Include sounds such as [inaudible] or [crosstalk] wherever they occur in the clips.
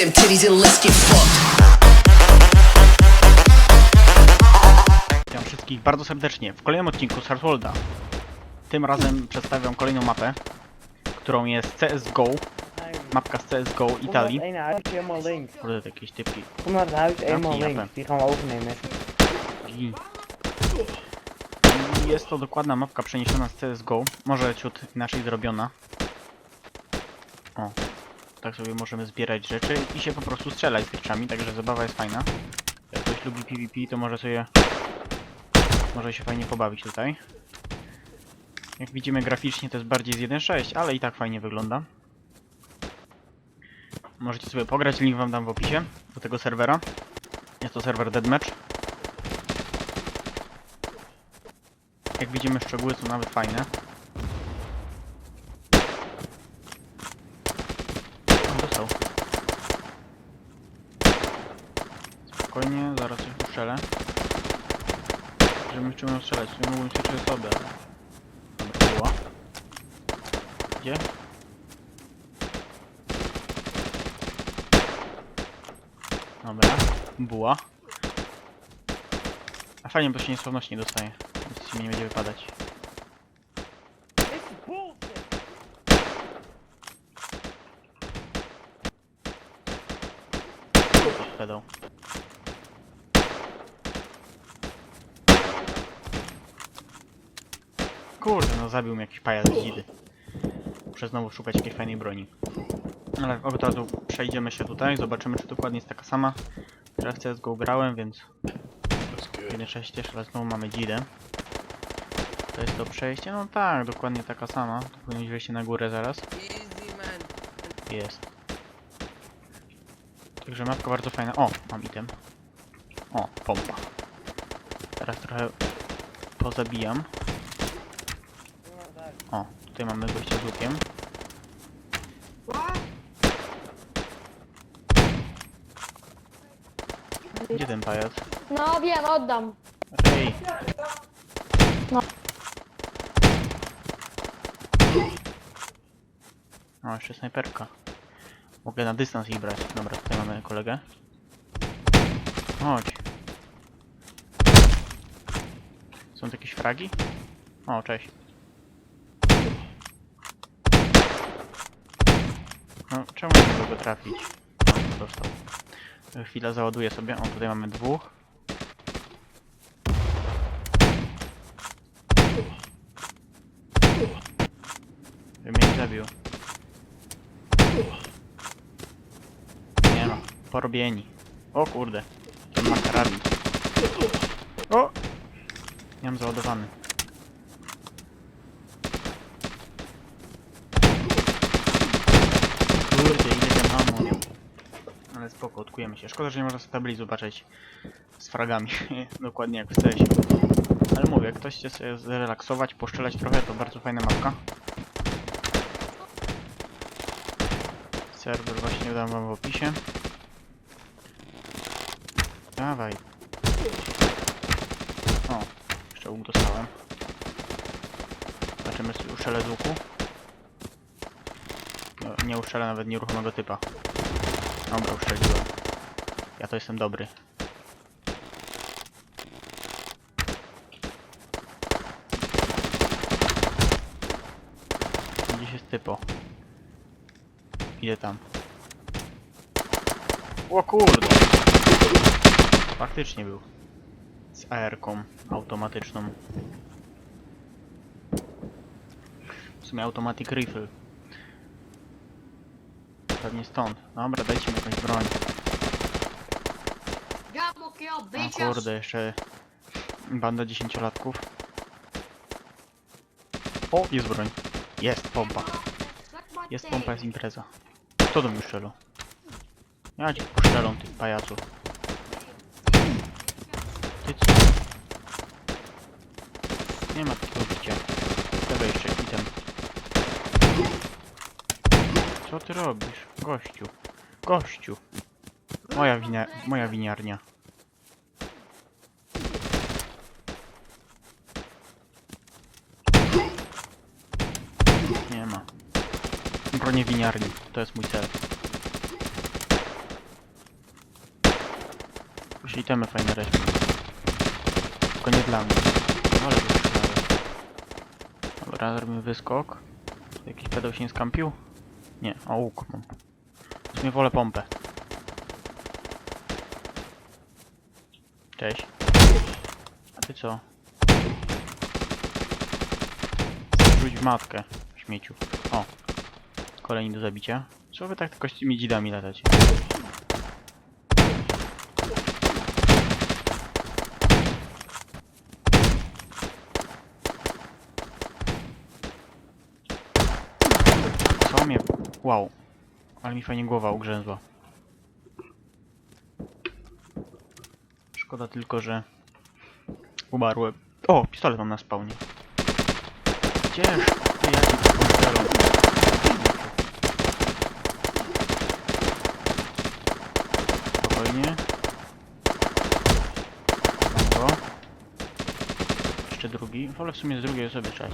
them titties and let's get fucked. Witam wszystkich bardzo serdecznie w kolejnym odcinku Sarswolda. Tym razem przedstawiam kolejną mapę, którą jest CSGO, mapka z CSGO Kom naar Italii. ene huisje helemaal links. Kurde, to jakieś typki. Kom naar het huis helemaal jappen. links. Die gaan we overnemen. I I jest to dokładna mapka przeniesiona z CSGO, może ciut inaczej zrobiona. O, tak sobie możemy zbierać rzeczy i się po prostu strzelać z także zabawa jest fajna. Jak ktoś lubi PvP, to może sobie może się fajnie pobawić tutaj. Jak widzimy graficznie to jest bardziej z 1.6, ale i tak fajnie wygląda. Możecie sobie pograć, link wam dam w opisie do tego serwera. Jest to serwer Deadmatch. Jak widzimy szczegóły są nawet fajne. O, dostał. Spokojnie, zaraz coś ustrzelę. Czym ją strzelać, nie mógłbym się trzy osoby, była. Gdzie? Dobra, buła. A fajnie, bo się niesławności nie dostaje. Nic mi nie będzie wypadać. Pedał. Kurde, no zabił mnie jakiś pajac z dzidy. Muszę znowu szukać jakiejś fajnej broni. Ale od razu przejdziemy się tutaj, zobaczymy czy dokładnie jest taka sama. Teraz CSGO grałem, więc 1.6 też, ale znowu mamy dzidę. To jest to przejście? No tak, dokładnie taka sama. To powinno być wejście na górę zaraz. Easy, man. Jest. Także mapka bardzo fajna. O, mam item. O, pompa. Teraz trochę pozabijam. Tutaj mamy gościa z łukiem. Gdzie ten pajac? No wiem, oddam. Ej! No. O, jeszcze snajperka. Mogę na dystans ich brać. Dobra, tutaj mamy kolegę. Chodź. Są tu jakieś fragi? O, cześć. No, czemu nie mogę go trafić? O, dostał. Chwila, załaduję sobie. O, tutaj mamy dwóch. Żeby mnie nie zabił. Nie no, porobieni. O kurde, ten ma karabin. O! Nie mam załadowany. Kurde, ile ten ammo miał. Ale spoko, odkujemy się. Szkoda, że nie można sobie zobaczyć z fragami. [laughs] Dokładnie jak w CS. Ale mówię, jak ktoś chce sobie zrelaksować, poszczelać trochę, to bardzo fajna mapka. Serwer właśnie dam wam w opisie. Dawaj. O, jeszcze łuk dostałem. Zobaczymy, czy uszczelę z łuku. No, nie uszczelę nawet nieruchomego typa. Dobra, uszczeliłem. Ja to jestem dobry. Gdzieś jest typo. Idę tam. O kurde! Faktycznie był. Z AR-ką automatyczną. W sumie automatic rifle. Pewnie stąd. Dobra, dajcie mi jakąś broń. Kill, O kurde, jeszcze banda dziesięciolatków. O, jest broń. Jest pompa. Jest pompa, jest impreza. Kto do mnie strzelał? Ja ci postrzelą, ty pajacu. Ty co? Nie ma takiego bicia. Dawaj jeszcze item. Co ty robisz? Gościu. Gościu. Moja wina... Moja winiarnia. Nie ma. Bronię winiarni. To jest mój cel. Itemy fajne reźby. Tylko nie dla mnie. Ale wystrzelałem. Dobra, zrobimy wyskok. Jakiś pedał się nie skampił? Nie, a łuk mam. W sumie wolę pompę. Cześć. A ty co? Rzuć w matkę, śmieciu. O. Kolejni do zabicia. Co wy tak tylko z tymi dzidami latacie? Co mnie... Wow. Ale mi fajnie głowa ugrzęzła. Szkoda tylko, że... Umarłem. O, pistolet mam na spawnie. Pomysł? Spokojnie. Go. Jeszcze drugi. Wolę w sumie z drugiej osoby trzać.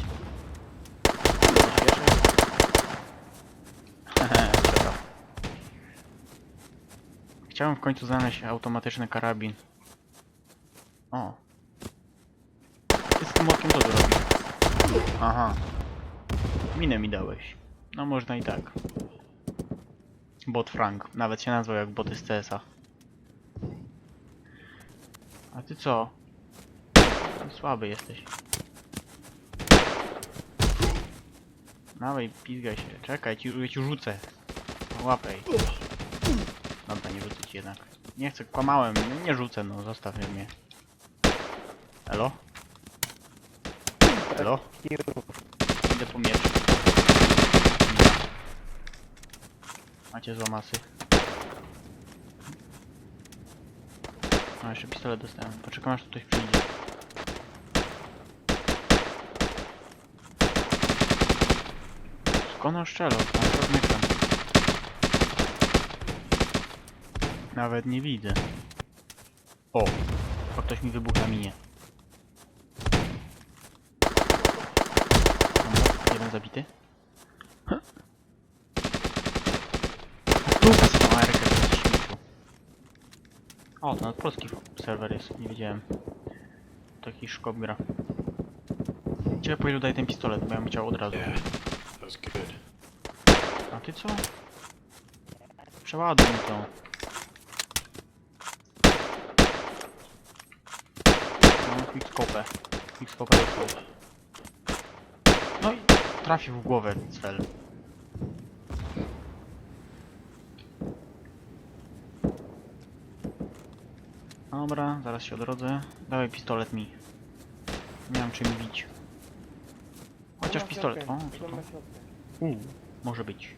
Chciałem w końcu znaleźć automatyczny karabin. O. Ty z tym młotkiem co tu? Aha. Minę mi dałeś. No można i tak. Bot Frank. Nawet się nazwał jak boty z CS-a. A ty co? Słaby jesteś. Dawaj, pizgaj się. Czekaj, ci, ja ci rzucę. Łapej. Dobra, nie rzucę ci jednak. Nie chcę, kłamałem. Nie, rzucę, no zostaw mnie. Elo? Elo? Idę po miecz. Macie złamasy. A, jeszcze pistolet dostałem. Poczekam aż tu ktoś przyjdzie. Skąd on strzelał? Tam Nawet nie widzę. O! O, ktoś mi wybuchł na minie. Dobra, jeden zabity. Tu śmieciu. O, to nawet polski serwer jest, nie wiedziałem. Taki szkop gra. Ciekawe po ilu daje ten pistolet, bo ja bym chciał od razu. Yeah, that was good. A ty co? Przeładuj mi to. No. Quickscope dostał. No i trafił w głowę cel. Dobra, zaraz się odrodzę. Dawaj pistolet mi. Nie mam czym bić. Chociaż pistolet. O, co to? Uuu, może być.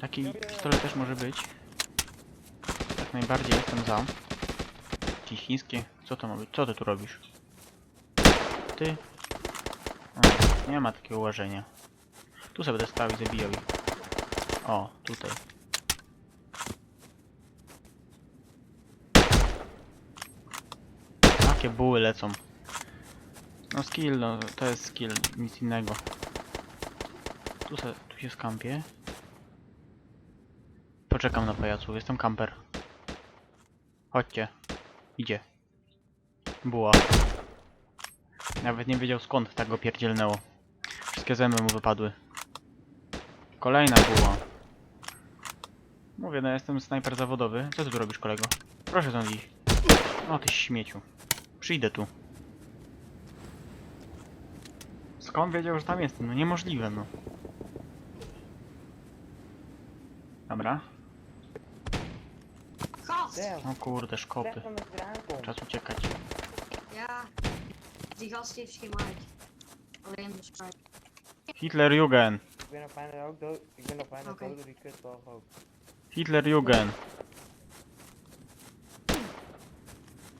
Taki pistolet też może być. Jak najbardziej jestem za. Ci chińskie. Co to ma być? Co ty tu robisz? Nie ma takiego łażenia. Tu sobie będę stał i zabijał ich. O, tutaj. Takie buły lecą. No skill, no to jest skill, nic innego. Tu, se, tu się skampię. Poczekam na pajacu, jestem kamper. Chodźcie. Idzie. Buła. Nawet nie wiedział skąd tak go pierdzielnęło. Wszystkie zęby mu wypadły. Kolejna buła. Mówię, no jestem snajper zawodowy. Co ty tu robisz, kolego? Proszę stąd iść. O, ty śmieciu. Przyjdę tu. Skąd wiedział, że tam jestem? No niemożliwe, no. Dobra. O kurde, szkopy. Czas uciekać. Ja, die gast heeft geen mic. Alleen de Skype. Hitlerjugend! Ik ben nog bijna ook dood. Ik ben nog bijna Oké. dood door die kutbal ook. Hitlerjugend!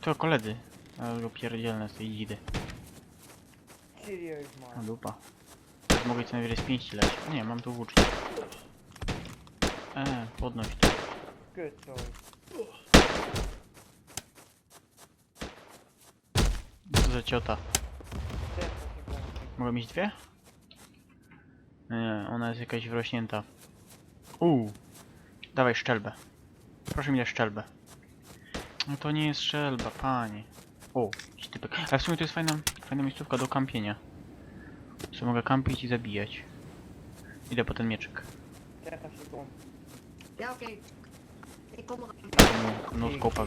To koledzy. Ale go pierdzielne z tej dzidy. Serieus A man. dupa. Teraz mogę co najwyżej z pięści leć. Nie, mam tu włócznie. E, podnoś to. Co za ciota. Mogę mieć dwie? Nie, ona jest jakaś wrośnięta. Uuu. Dawaj szczelbę. Proszę mi dać szczelbę. No to nie jest strzelba, panie. O, jakiś typek. Ale w sumie to jest fajna, fajna miejscówka do kampienia. Że mogę kampić i zabijać. Idę po ten mieczyk. 30 seconden. Ja, oké. Ik kom. No, no scope'a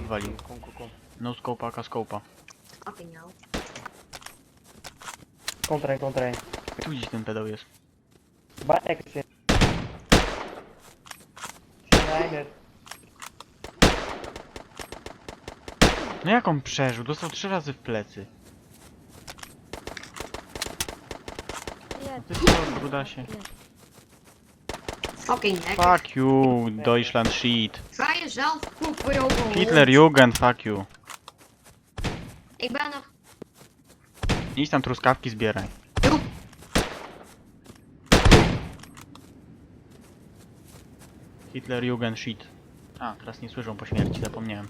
kom. No scope'a, aka er een. Tu gdzieś ten pedał jest. Bij Exit. Schneider. No jak on przeżył? Dostał trzy razy w plecy. Ty co, brudasie. Fucking lekker. Fuck you, Deutschland shit. Ga jezelf poepen, jongen. Hitler Jugend, fuck you. Ik ben er. Idź tam truskawki zbieraj. Hitler Jugend shit. A, teraz nie słyszą po śmierci, zapomniałem.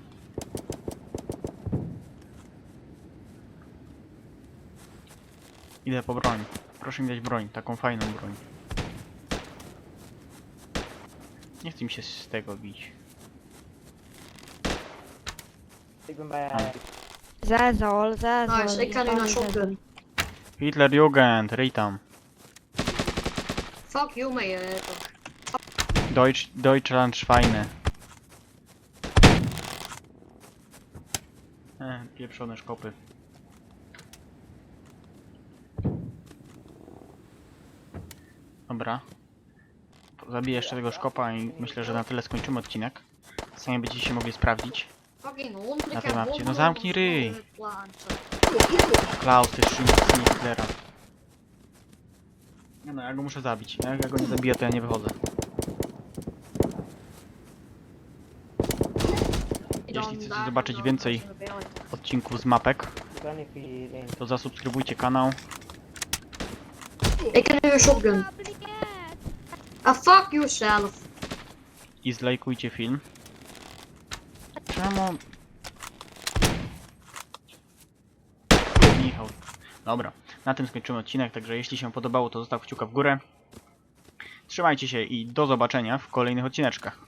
Idę po broń. Proszę mi dać broń, taką fajną broń. Nie chcę mi się z tego bić. Ah. Zezol, zezol. Nice, ga nu naar shotgun. Hitler Jugend, ryj tam. Fuck you, eh, Deutsch, Deutschland Schweine. E, pieprzone szkopy. Dobra. Zabiję jeszcze tego szkopa i myślę, że na tyle skończymy odcinek. Sami będziecie się mogli sprawdzić. Hem af, bommen no zamknij op ryj. Klaus, ty syn Hitlera. Nie no, ja go muszę zabić. Jak ja go nie zabiję, to ja nie wychodzę. Jeśli chcecie zobaczyć dan więcej odcinków z mapek, to zasubskrybujcie kanał. Ik heb nu een shotgun. Ah, fuck yourself. i zlajkujcie film. Czemu? Michał. Dobra, na tym skończymy odcinek, także jeśli się podobało, to zostaw kciuka w górę. Trzymajcie się i do zobaczenia w kolejnych odcineczkach.